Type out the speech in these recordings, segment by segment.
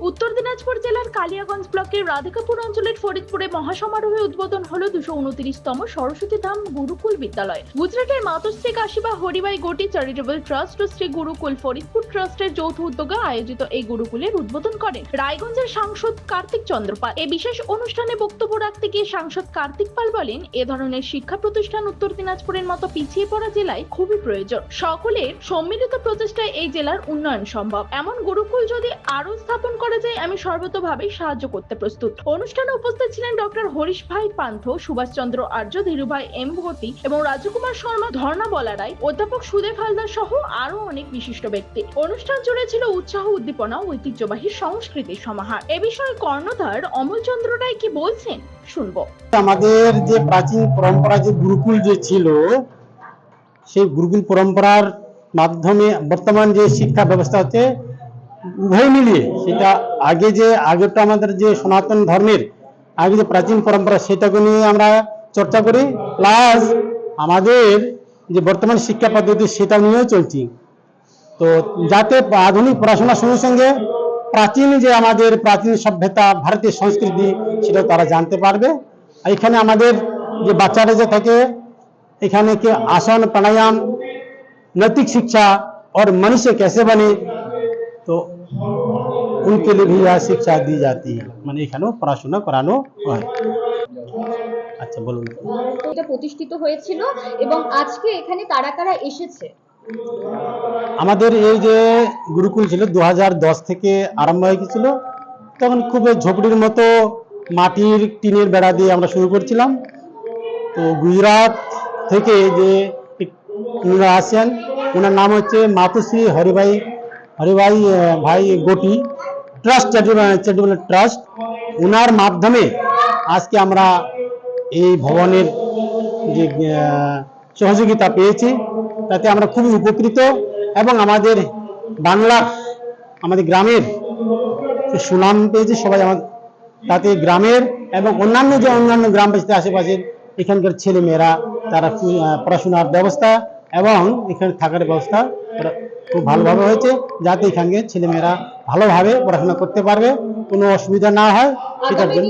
উত্তর দিনাজপুর জেলার কালিয়াগঞ্জ ব্লকের রাধিকাপুর অঞ্চলের ফরিদপুরে মহাসমারোহে উদ্বোধন হলো দুশো উনত্রিশতম সরস্বতী ধাম গুরুকুল বিদ্যালয়। গুজরাটের মাতশ্রী কাশিবা হরিবাই গোটি চ্যারিটেবল ট্রাস্ট ও শ্রী গুরুকুল ফরিদপুর ট্রাস্টের যৌথ উদ্যোগে আয়োজিত এই গুরুকুলের উদ্বোধন করেন রায়গঞ্জের সাংসদ কার্তিক চন্দ্রপাল। এই বিশেষ অনুষ্ঠানে বক্তব্য রাখতে গিয়ে সাংসদ কার্তিক পাল বলেন, এ ধরনের শিক্ষা প্রতিষ্ঠান উত্তর দিনাজপুরের মতো পিছিয়ে পড়া জেলায় খুবই প্রয়োজন। সকলের সম্মিলিত প্রচেষ্টায় এই জেলার উন্নয়ন সম্ভব। এমন গুরুকুল যদি আরও স্থাপন করা যায়, আমি সর্বতভাবে সাহায্য করতে প্রস্তুত। অনুষ্ঠানে উপস্থিত ছিলেন ডক্টর হরিশ ভাই পান্থ সুভাষচন্দ্র আর্য ধীরুভাই এম ভগতি এবং রাজকুমার শর্মা, ধর্ণা বলা রায়, অধ্যাপক সুদেব হালদার সহ আরও অনেক বিশিষ্ট ব্যক্তি। অনুষ্ঠান জুড়ে ছিল উৎসাহ, উদ্দীপনা ঐতিহ্যবাহী সংস্কৃতির সমাহার। এ বিষয়ে কর্ণধার অমলচন্দ্র রায় কি বলছেন, শুনব। আমাদের যে প্রাচীন পরম্পরা, যে গুরুকুল যে ছিল, সেই গুরুকুল পরম্পরার মাধ্যমে বর্তমান যে শিক্ষা ব্যবস্থা হচ্ছে উভয় মিলিয়ে সেটা আগে যে আগেটা আমাদের যে সনাতন ধর্মের আগে যে প্রাচীন পরম্পরা সেটাকে নিয়ে আমরা চর্চা করি প্লাস আমাদের যে বর্তমান শিক্ষা পদ্ধতি সেটা নিয়েও চলছি তো যাতে আধুনিক পড়াশোনার সঙ্গে সঙ্গে প্রাচীন যে আমাদের প্রাচীন সভ্যতা ভারতীয় সংস্কৃতি সেটা তারা জানতে পারবে আর এখানে আমাদের যে বাচ্চারা যে থাকে এখানে কি আসন প্রাণায়াম नैतिक शिक्षा और मनुष्य कैसे बने तो उनके लिए भी यह शिक्षा दी जाती है মানে এখানেও পড়াশোনা করানো হয় আচ্ছা বলুন এটা প্রতিষ্ঠিত হয়েছিল এবং আজকে এখানে কারা কারা এসেছে আমাদের এই যে গুরুকুল ছিল দু থেকে আরম্ভ হয়ে গেছিল তখন খুব ঝোপড়ির মতো মাটির টিনের বেড়া দিয়ে আমরা শুরু করছিলাম তো গুজরাট থেকে যে উনারা আসেন ওনার নাম হচ্ছে মাতুশ্রী হরিভাই Haribhai bhai Goti trust charitable trust ওনার মাধ্যমে আজকে আমরা এই ভবনের যে সহযোগিতা পেয়েছি, তাতে আমরা খুবই উপকৃত এবং আমাদের বাংলা আমাদের গ্রামের সুনাম পেয়েছে, সবাই আমাদের, তাতে গ্রামের এবং অন্যান্য যে অন্যান্য গ্রামবাসী আশেপাশের এখানকার ছেলেমেয়েরা, তারা পড়াশোনার ব্যবস্থা এবং এখানে থাকার ব্যবস্থা খুব ভালোভাবে হয়েছে। যাতে এখানকে ছেলেমেয়েরা ভালোভাবে পড়াশোনা করতে পারবে কোনো অসুবিধা না হয়। সেটার জন্য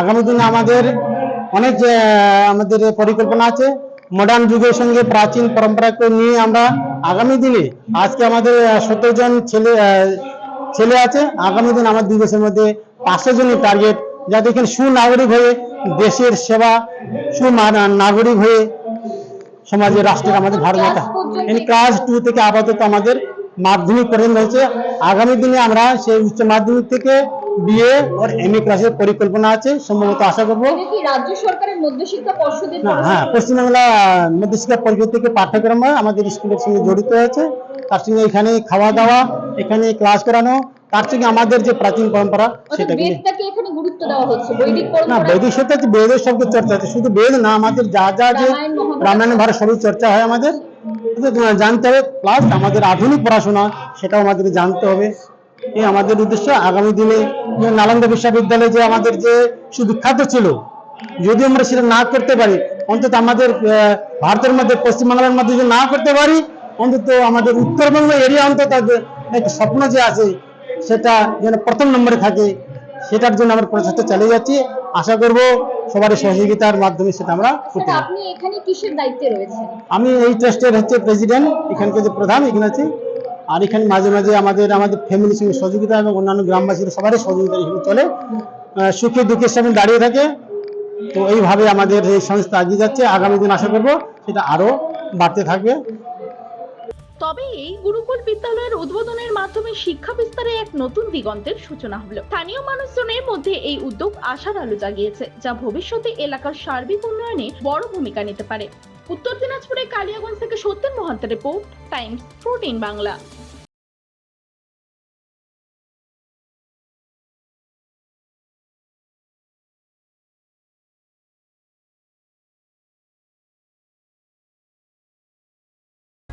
আগামী দিনে আমাদের অনেক আমাদের পরিকল্পনা আছে। মডার্ন যুগের সঙ্গে প্রাচীন পরম্পরাকে নিয়ে আমরা আগামী দিনে আজকে আমাদের সত্তর জন ছেলে ছেলে আছে। আগামী দিন আমার দুই বছরের মধ্যে পাঁচশো জনের টার্গেট যাতে এখানে সুনাগরিক হয়ে দেশের সেবা সুনাগরিক হয়ে সমাজের রাষ্ট্রের আমাদের ভারমাতা এই ক্লাস টু থেকে আপাতত আমাদের মাধ্যমিক পর্যন্ত হয়েছে। আগামী দিনে আমরা সেই উচ্চ মাধ্যমিক থেকে বিএ ওর এম এ ক্লাসের পরিকল্পনা আছে সম্ভবত আশা করব। রাজ্য সরকারের মধ্যশিক্ষা পর্ষদের হ্যাঁ পশ্চিমবাংলা মধ্যশিক্ষা পরিষদ থেকে পাঠ্যক্রম আমাদের স্কুলের সঙ্গে জড়িত আছে তার সঙ্গে এখানে খাওয়া দাওয়া এখানে ক্লাস করানো তার সঙ্গে আমাদের যে প্রাচীন পরম্পরা অর্থাৎ গুরুত্ব দেওয়া হচ্ছে। বৈদিক না বৈদিক সত্য বেদের সঙ্গে চর্চা আছে শুধু বেদ না আমাদের যা যা যে রামায়ণ, ভারত সবই চর্চা হয় আমাদের। জানতে হবে প্লাস আমাদের আধুনিক পড়াশোনা সেটাও আমাদের জানতে হবে। এই আমাদের উদ্দেশ্য আগামী দিনে নালন্দা বিশ্ববিদ্যালয়ে যে আমাদের যে সুবিখ্যাত ছিল যদি আমরা সেটা না করতে পারি অন্তত আমাদের ভারতের মধ্যে পশ্চিমবাংলার মধ্যে যদি না করতে পারি অন্তত আমাদের উত্তরবঙ্গ এরিয়া অন্তত একটা স্বপ্ন যে আছে সেটা যেন প্রথম নম্বরে থাকে। সেটার জন্য আমরা প্রচেষ্টা চালিয়ে যাচ্ছি। আশা করব সবার সহযোগিতার মাধ্যমে সেটা আমরা করতে আপনি এখানে কিসের দায়িত্বে রয়েছেন? আমি এই ট্রাস্টের হচ্ছে প্রেসিডেন্ট এখানকার যে প্রধান এখানে আছি। আর এখানে মাঝে মাঝে আমাদের আমাদের ফ্যামিলির সঙ্গে সহযোগিতা এবং অন্যান্য গ্রামবাসীর সবারই সহযোগিতা এখানে চলে। সুখে দুঃখের সামনে দাঁড়িয়ে থাকে। তো এইভাবে আমাদের এই সংস্থা এগিয়ে যাচ্ছে। আগামী দিন আশা করব সেটা আরও বাড়তে থাকবে। তবে এই গুরুকুল বিদ্যালয়ের উদ্বোধনের মাধ্যমে শিক্ষা বিস্তারে এক নতুন দিগন্তের সূচনা হলো। স্থানীয় মানুষজনের মধ্যে এই উদ্যোগ আশার আলো জাগিয়েছে, যা ভবিষ্যতে এলাকার সার্বিক উন্নয়নে বড় ভূমিকা নিতে পারে। উত্তর দিনাজপুরের কালিয়াগঞ্জ থেকে সত্যেন মহান্তের রিপোর্ট, টাইমস ফোরটিন বাংলা।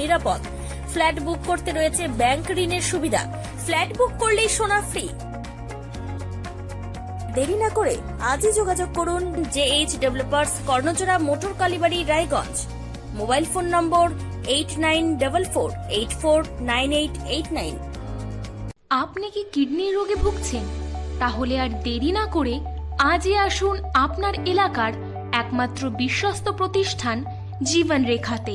নিরাপদ। ফ্ল্যাট বুক করতে রয়েছে ব্যাংক ঋণের সুবিধা। ফ্ল্যাট বুক করলেই সোনা ফ্রি। দেরি না করে আজই যোগাযোগ করুন J H developers Karnachora motor Kalibari Raiganj. Mobile phone number eight nine double four, eight four, nine eight eight nine. আপনি কি কিডনির রোগে ভুগছেন? তাহলে আর দেরি না করে আজই আসুন আপনার এলাকার একমাত্র বিশ্বস্ত প্রতিষ্ঠান জীবন রেখাতে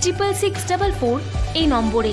triple six double four এই নম্বরে